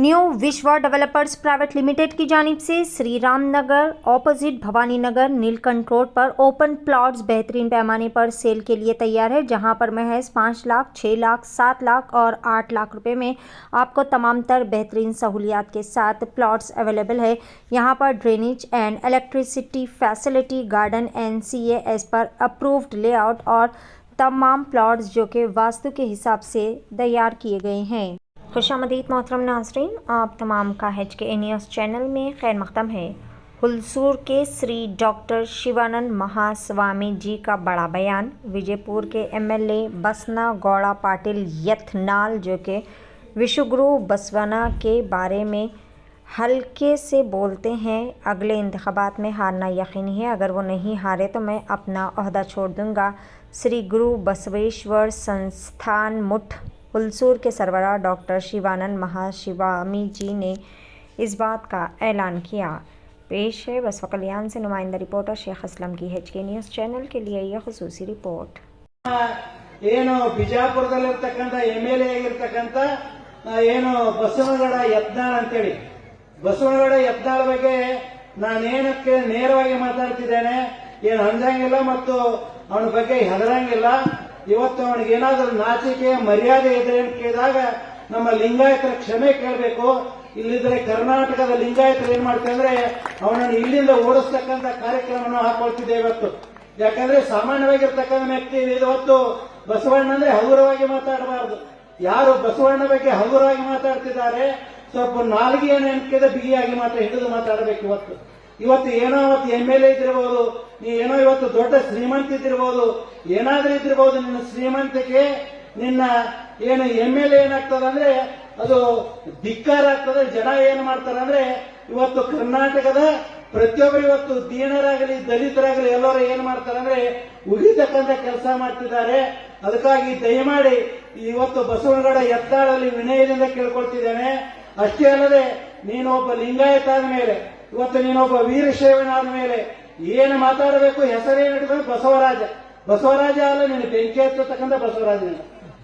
New विश्वा developers private limited की जानब से श्री राम नगर ऑपोजिट भवानी नगर नीलकंठ रोड पर ओपन प्लॉट्स बेहतरीन पैमाने पर सेल के लिए तैयार है, जहाँ पर महज पाँच लाख छः लाख, सात लाख और आठ लाख रुपए में आपको तमाम तर बेहतरीन सहूलियात के साथ प्लॉट्स अवेलेबल है। यहाँ पर drainage and electricity facility garden N C S पर अप्रूव्ड लेआउट और तमाम प्लॉट्स जो कि वास्तु के हिसाब से तैयार किए गए हैं। खुशामदीद मोहतरम नाजरीन, आप तमाम का एच के न्यूज़ चैनल में खैर मकदम है। हुलसूर के श्री डॉक्टर शिवानंद महास्वामी जी का बड़ा बयान, विजयपुर के एमएलए बसना गौड़ा पाटिल यथनाल, जो कि विश्वगुरु बसवाना के बारे में हल्के से बोलते हैं, अगले इंतबात में हारना यकीनी है, अगर वो नहीं हारे तो मैं अपना अहदा छोड़ दूँगा। श्री गुरु बसवेश्वर संस्थान मुठ हुलसूर के सरबराह डॉक्टर शिवानंद महाशिवामी जी ने इस बात का ऐलान किया पेश है बसवा कल्याण से नुमाइंदा रिपोर्टर शेख असलम की एच के न्यूज़ चैनल के लिए यह खसूसी रिपोर्ट ಏನು ಬಿಜಾಪುರದಲ್ಲಿರ್ತಕ್ಕಂಥ ಎಮ್ ಎಲ್ ಎ ಆಗಿರ್ತಕ್ಕಂಥ ಆ, ಏನು ಬಸವನಗೌಡ ಯತ್ನಾಳ್ ಅಂತೇಳಿ ಬಸವನಗೌಡ ಯತ್ನಾಳ್ ಬಗ್ಗೆ ನಾನೇನಕ್ಕೆ ನೇರವಾಗಿ ಮಾತಾಡ್ತಿದ್ದೇನೆ ಏನು ಅಂಜಂಗಿಲ್ಲ ಮತ್ತು ಅವನ ಬಗ್ಗೆ ಹೆದರಂಗಿಲ್ಲ ಇವತ್ತು ಅವನಿಗೆ ಏನಾದರೂ ನಾಚಿಕೆ, ಮರ್ಯಾದೆ ಇದೆ ಅಂತ ಕೇಳಿದಾಗ ನಮ್ಮ ಲಿಂಗಾಯತರ ಕ್ಷಮೆ ಕೇಳಬೇಕು. ಇಲ್ಲಿದ್ರೆ ಕರ್ನಾಟಕದ ಲಿಂಗಾಯತರು ಏನ್ ಮಾಡ್ತಾರೆ ಅಂದ್ರೆ ಅವನನ್ನು ಇಲ್ಲಿಂದ ಓಡಿಸ್ತಕ್ಕಂಥ ಕಾರ್ಯಕ್ರಮವನ್ನು ಹಾಕೊಳ್ತಿದ್ದೆ ಇವತ್ತು. ಯಾಕಂದ್ರೆ ಸಾಮಾನ್ಯವಾಗಿರ್ತಕ್ಕಂಥ ವ್ಯಕ್ತಿ ಇವತ್ತು ಬಸವಣ್ಣ ಅಂದ್ರೆ ಹಗುರವಾಗಿ ಮಾತಾಡಬಾರದು. ಯಾರು ಬಸವಣ್ಣ ಬಗ್ಗೆ ಹಗುರವಾಗಿ ಮಾತಾಡ್ತಿದ್ದಾರೆ, ಸ್ವಲ್ಪ ನಾಲ್ಗೆಯನ್ನು ಎಣಿಕೆದ ಬಿಗಿಯಾಗಿ ಮಾತ್ರ ಹಿಡಿದು ಮಾತಾಡಬೇಕು ಇವತ್ತು. ಇವತ್ತು ಏನೋ ಇವತ್ತು ಎಂ ಎಲ್ ಎ ಇದ್ದಿರಬಹುದು ನೀ ಏನೋ ಇವತ್ತು ದೊಡ್ಡ ಶ್ರೀಮಂತ ಇದ್ದಿರಬಹುದು ಏನಾದ್ರೂ ಇದ್ದಿರಬಹುದು ನಿನ್ನ ಶ್ರೀಮಂತಿಕೆ ನಿನ್ನ ಏನು ಎಂ ಎಲ್ ಎ ಏನಾಗ್ತದಂದ್ರೆ, ಅದು ಧಿಕ್ಕಾರ ಆಗ್ತದೆ, ಜನ ಏನ್ ಮಾಡ್ತಾರೆ ಅಂದ್ರೆ ಇವತ್ತು ಕರ್ನಾಟಕದ ಪ್ರತಿಯೊಬ್ಬರು ಇವತ್ತು ದೀನರಾಗಲಿ, ದಲಿತರಾಗಲಿ, ಎಲ್ಲರೂ ಏನ್ ಮಾಡ್ತಾರೆ ಅಂದ್ರೆ ಉಗಿತಕ್ಕಂಥ ಕೆಲಸ ಮಾಡ್ತಿದ್ದಾರೆ. ಅದಕ್ಕಾಗಿ ದಯಮಾಡಿ ಇವತ್ತು ಬಸವನಗೌಡ ಎತ್ತಾಳಲ್ಲಿ ವಿನಯದಿಂದ ಕೇಳ್ಕೊಳ್ತಿದ್ದೇನೆ. ಅಷ್ಟೇ ಅಲ್ಲದೆ ನೀನು ಒಬ್ಬ ಲಿಂಗಾಯತ ಆದ ಮೇಲೆ ಇವತ್ತು ನೀನೊಬ್ಬ ವೀರಶೈವನಾದ ಮೇಲೆ ಏನು ಮಾತಾಡಬೇಕು ಹೆಸರೇನು ಇಟ್ಕೊಂಡು ಬಸವರಾಜ. ಬಸವರಾಜ ಅಲ್ಲ ನೀನು ಬೆಂಕಿ ಹಚ್ಚತಕ್ಕಂಥ ಬಸವರಾಜ.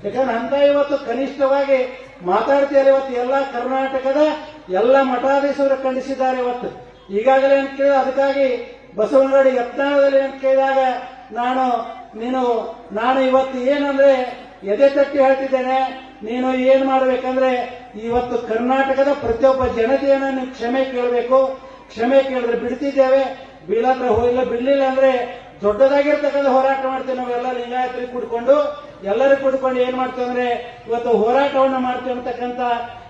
ಯಾಕಂದ್ರೆ ಅಂತ ಇವತ್ತು ಕನಿಷ್ಠವಾಗಿ ಮಾತಾಡ್ತಿದ್ದಾರೆ ಇವತ್ತು ಎಲ್ಲ ಕರ್ನಾಟಕದ ಎಲ್ಲ ಮಠಾಧೀಶರು ಖಂಡಿಸಿದ್ದಾರೆ ಇವತ್ತು. ಈಗಾಗಲೇ ಅಂತ ಕೇಳಿದ? ಅದಕ್ಕಾಗಿ ಬಸವನಗಡಿ ಯತ್ನಾಳದಲ್ಲಿ ಅಂತ ಕೇಳಿದಾಗ ನಾನು, ನೀನು, ನಾನು ಇವತ್ತು ಏನಂದ್ರೆ ಎದೆ ತಟ್ಟಿ ಹೇಳ್ತಿದ್ದೇನೆ. ನೀನು ಏನ್ ಮಾಡ್ಬೇಕಂದ್ರೆ ಇವತ್ತು ಕರ್ನಾಟಕದ ಪ್ರತಿಯೊಬ್ಬ ಜನತೆಯನ್ನ ನೀವು ಕ್ಷಮೆ ಕೇಳಬೇಕು. ಕ್ಷಮೆ ಕೇಳಿದ್ರೆ ಬಿಡ್ತಿದ್ದೇವೆ, ಬೀಳಂದ್ರೆ ಹೋಗಿಲ್ಲ, ಬಿಡ್ಲಿಲ್ಲ ಅಂದ್ರೆ ದೊಡ್ಡದಾಗಿರ್ತಕ್ಕಂಥ ಹೋರಾಟ ಮಾಡ್ತೇವೆ ನಾವೆಲ್ಲ ಲಿಂಗಾಯತರಿಗೆ ಕೂಡ್ಕೊಂಡು. ಎಲ್ಲರೂ ಕೂಡ್ಕೊಂಡು ಏನ್ ಮಾಡ್ತೇವೆ ಅಂದ್ರೆ ಇವತ್ತು ಹೋರಾಟವನ್ನು ಮಾಡ್ತೇವೆ ಅಂತಕ್ಕಂಥ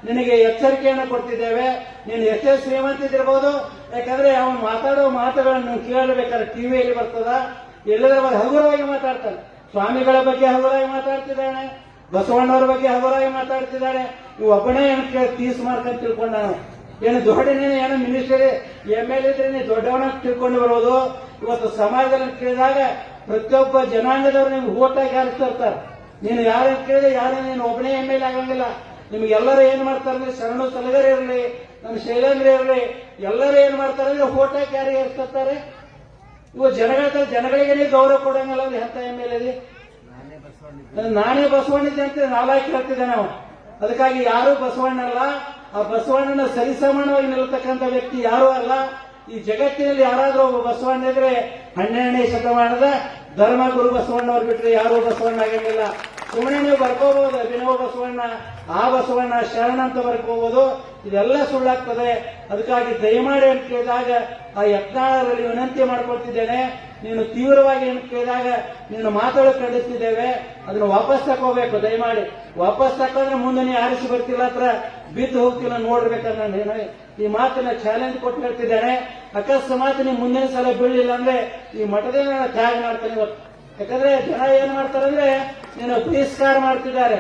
ನಿನಗೆ ಎಚ್ಚರಿಕೆಯನ್ನು ಕೊಡ್ತಿದ್ದೇವೆ. ನೀನು ಎಷ್ಟೇ ಶ್ರೀಮಂತ ಇದ್ದಿರ್ಬೋದು, ಯಾಕಂದ್ರೆ ಅವನು ಮಾತಾಡೋ ಮಾತುಗಳನ್ನು ಕೇಳಬೇಕಾದ್ರೆ ಟಿವಿಯಲ್ಲಿ ಬರ್ತದ, ಎಲ್ಲದರ ಬಗ್ಗೆ ಹಗುರವಾಗಿ ಮಾತಾಡ್ತಾನೆ. ಸ್ವಾಮಿಗಳ ಬಗ್ಗೆ ಹಗುರವಾಗಿ ಮಾತಾಡ್ತಿದ್ದಾನೆ, ಬಸವಣ್ಣವ್ರ ಬಗ್ಗೆ ಹಗುರವಾಗಿ ಮಾತಾಡ್ತಿದ್ದಾನೆ. ಇವು ಒಬ್ಬನೇ ಏನು ಕೇಳಿ ತೀಸ್ ಮಾಡ್ಕೊಂಡು ತಿಳ್ಕೊಂಡ ನಾವು ಏನು ದೊಡ್ಡ ನೀನು ಏನೋ ಮಿನಿಸ್ಟರ್ ಎಂ ಎಲ್ ಇದ್ರೆ ನೀನು ದೊಡ್ಡವನ ತಿಳ್ಕೊಂಡು ಬರೋದು. ಇವತ್ತು ಸಮಾಜದಲ್ಲಿ ಕೇಳಿದಾಗ ಪ್ರತಿಯೊಬ್ಬ ಜನಾಂಗದವ್ರು ನಿಮ್ಗೆ ಓಟಾಗಿ ಇರ್ತಾರೆ. ನೀನು ಯಾರನ್ನು ಕೇಳಿದ್ರೆ ಯಾರು ನೀನು ಒಬ್ಬನೇ ಎಂ ಎಲ್ ಆಗಂಗಿಲ್ಲ. ನಿಮ್ಗೆ ಎಲ್ಲರೂ ಏನ್ ಮಾಡ್ತಾರೆ ಅಂದ್ರೆ ಶರಣು ಸಲಗರ್ ಇರಲಿ ನಮ್ಮ ಶೈಲೇಂದ್ರ ಇರಲಿ, ಎಲ್ಲರೂ ಏನ್ ಮಾಡ್ತಾರೆ ಅಂದ್ರೆ ಓಟಾಗಿ ಯಾರು ಏರ್ಸ್ತಿರ್ತಾರೆ ಇವತ್ತು ಜನಗಳ ಜನಗಳಿಗೆ ಗೌರವ ಕೊಡಂಗಿಲ್ಲ ಅಂದ್ರೆ ಎಂತ ಎಂ ಎಲ್ ಎಲ್ಲಿ ನಾನೇ ಬಸವಣ್ಣಿದ್ದೆ ಅಂತ ನಾಲ್ಕು ಹೇಳ್ತಿದ್ದೆ ನಾವು ಅದಕ್ಕಾಗಿ ಯಾರು ಬಸವಣ್ಣ ಅಲ್ಲ ಆ ಬಸವಣ್ಣನ ಸರಿಸಮಾನವಾಗಿ ನಿಲ್ತಕ್ಕಂಥ ವ್ಯಕ್ತಿ ಯಾರೂ ಅಲ್ಲ. ಈ ಜಗತ್ತಿನಲ್ಲಿ ಯಾರಾದರೂ ಒಬ್ಬ ಬಸವಣ್ಣ ಇದ್ರೆ ಹನ್ನೆರಡನೇ ಶತಮಾನದ ಧರ್ಮಗುರು ಬಸವಣ್ಣವ್ರು ಬಿಟ್ಟರೆ ಯಾರೂ ಬಸವಣ್ಣ ಆಗಂಗಿಲ್ಲ ಸುಮ್ಮನೆ ನೀವು ಬರ್ಕೋಬಹುದು ಅಭಿನವ ಬಸವಣ್ಣ, ಆ ಬಸವಣ್ಣ ಶರಣ ಅಂತ ಬರ್ಕೋಬಹುದು ಇದೆಲ್ಲ ಸುಳ್ಳಾಗ್ತದೆ. ಅದಕ್ಕಾಗಿ ದಯಮಾಡಿ ಅಂತ ಕೇಳಿದಾಗ ಆ ಯತ್ನಾಳರಲ್ಲಿ ವಿನಂತಿ ಮಾಡ್ಕೊಳ್ತಿದ್ದೇನೆ. ನೀನು ತೀವ್ರವಾಗಿ ಏನು ಕೇಳಿದಾಗ ನಿನ್ನ ಮಾತಾಡೋ ಖಂಡಿಸ್ತಿದ್ದೇವೆ. ಅದನ್ನ ವಾಪಸ್ ತಕೋಬೇಕು ದಯಮಾಡಿ. ವಾಪಸ್ ತಕೊಂಡ್ರೆ ಮುಂದೆ ನೀ ಆರಿಸಿ ಬರ್ತಿಲ್ಲ ಹತ್ರ, ಬಿದ್ದು ಹೋಗ್ತಿಲ್ಲ ನೋಡ್ಬೇಕಂದ್ರೆ ನಾನು ಈ ಮಾತನ್ನ ಚಾಲೆಂಜ್ ಕೊಟ್ಟು ಹೇಳ್ತಿದ್ದೇನೆ. ಅಕಸ್ಮಾತ್ ನೀವು ಮುಂದಿನ ಸಲ ಬೀಳಲಿಲ್ಲ ಅಂದ್ರೆ ಈ ಮಠದ ನಾನು ತ್ಯಾಗ ಮಾಡ್ತೇನೆ ಇವತ್ತು. ಯಾಕಂದ್ರೆ ಜನ ಏನ್ ಮಾಡ್ತಾರೆ ನೀನು ಬಹಿಷ್ಕಾರ ಮಾಡ್ತಿದ್ದಾರೆ.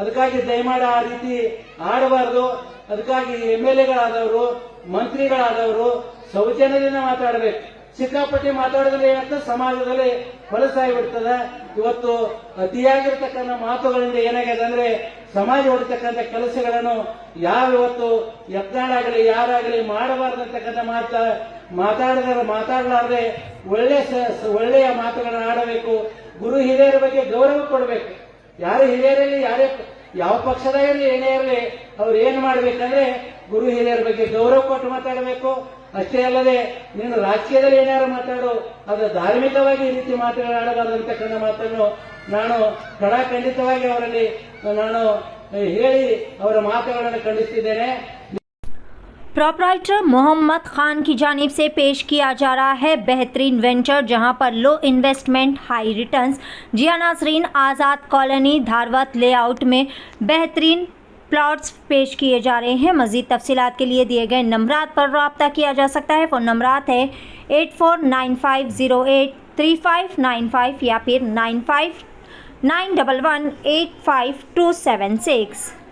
ಅದಕ್ಕಾಗಿ ದಯಮಾಡಿ ಆ ರೀತಿ ಆಡಬಾರದು. ಅದಕ್ಕಾಗಿ ಎಂ ಎಲ್ ಎಗಳಾದವರು, ಮಂತ್ರಿಗಳಾದವರು ಸೌಜನ್ಯದಿಂದ ಮಾತಾಡಬೇಕು. ಸಿಕ್ಕಾಪಟ್ಟಿ ಮಾತಾಡಿದ್ರೆ ಏನಾಗ್ತದೆ ಸಮಾಜದಲ್ಲಿ ಹೊಲಸಾಗಿ ಬಿಡ್ತದೆ ಇವತ್ತು ಅತಿಯಾಗಿರ್ತಕ್ಕಂಥ ಮಾತುಗಳಿಂದ ಏನಾಗಿದೆ ಅಂದ್ರೆ ಸಮಾಜ ಹೊಡಿತಕ್ಕಂಥ ಕೆಲಸಗಳನ್ನು ಯಾವ ಇವತ್ತು ಯತ್ನಾಳಾಗಲಿ, ಯಾರಾಗಲಿ ಮಾಡಬಾರ್ದಂತಕ್ಕಂಥ ಮಾತ ಮಾತಾಡಿದ್ರೆ ಮಾತಾಡಲಾರದೆ ಒಳ್ಳೆ ಒಳ್ಳೆಯ ಮಾತುಗಳನ್ನು ಆಡಬೇಕು. ಗುರು ಹಿರಿಯರ ಬಗ್ಗೆ ಗೌರವ ಕೊಡಬೇಕು. ಯಾರು ಹಿರಿಯರಲ್ಲಿ, ಯಾರೇ ಯಾವ ಪಕ್ಷದ ಇರಲಿ, ಏನೇ ಇರಲಿ, ಅವ್ರು ಏನು ಮಾಡ್ಬೇಕಂದ್ರೆ ಗುರು ಹಿರಿಯರ ಬಗ್ಗೆ ಗೌರವ ಕೊಟ್ಟು ಮಾತಾಡಬೇಕು. ಅಷ್ಟೇ ಅಲ್ಲದೆ ನೀನು ರಾಜಕೀಯದಲ್ಲಿ ಏನಾದ್ರು ಮಾತಾಡು, ಅದು ಧಾರ್ಮಿಕವಾಗಿ ಈ ರೀತಿ ಮಾತನಾಡಬಾರದು ಅಂತಕ್ಕಂಥ ಮಾತನ್ನು ನಾನು ಖಂಡಿತವಾಗಿ ಅವರಲ್ಲಿ, ನಾನು ಹೇಳಿ ಅವರ ಮಾತುಗಳನ್ನು ಖಂಡಿಸ್ತಿದ್ದೇನೆ. प्रोपराइटर मोहम्मद खान की जानिब से पेश किया जा रहा है बेहतरीन वेंचर जहाँ पर लो इन्वेस्टमेंट हाई रिटर्न्स जिया नाजरीन, आज़ाद कॉलोनी धारवत लेआउट में बेहतरीन प्लॉट्स पेश किए जा रहे हैं। मजीद तफसीलात के लिए दिए गए नंबरात पर रबता किया जा सकता है। फ़ोन नंबरात है eight four nine five zero eight three five nine five या फिर nine five nine double one eight five two seven six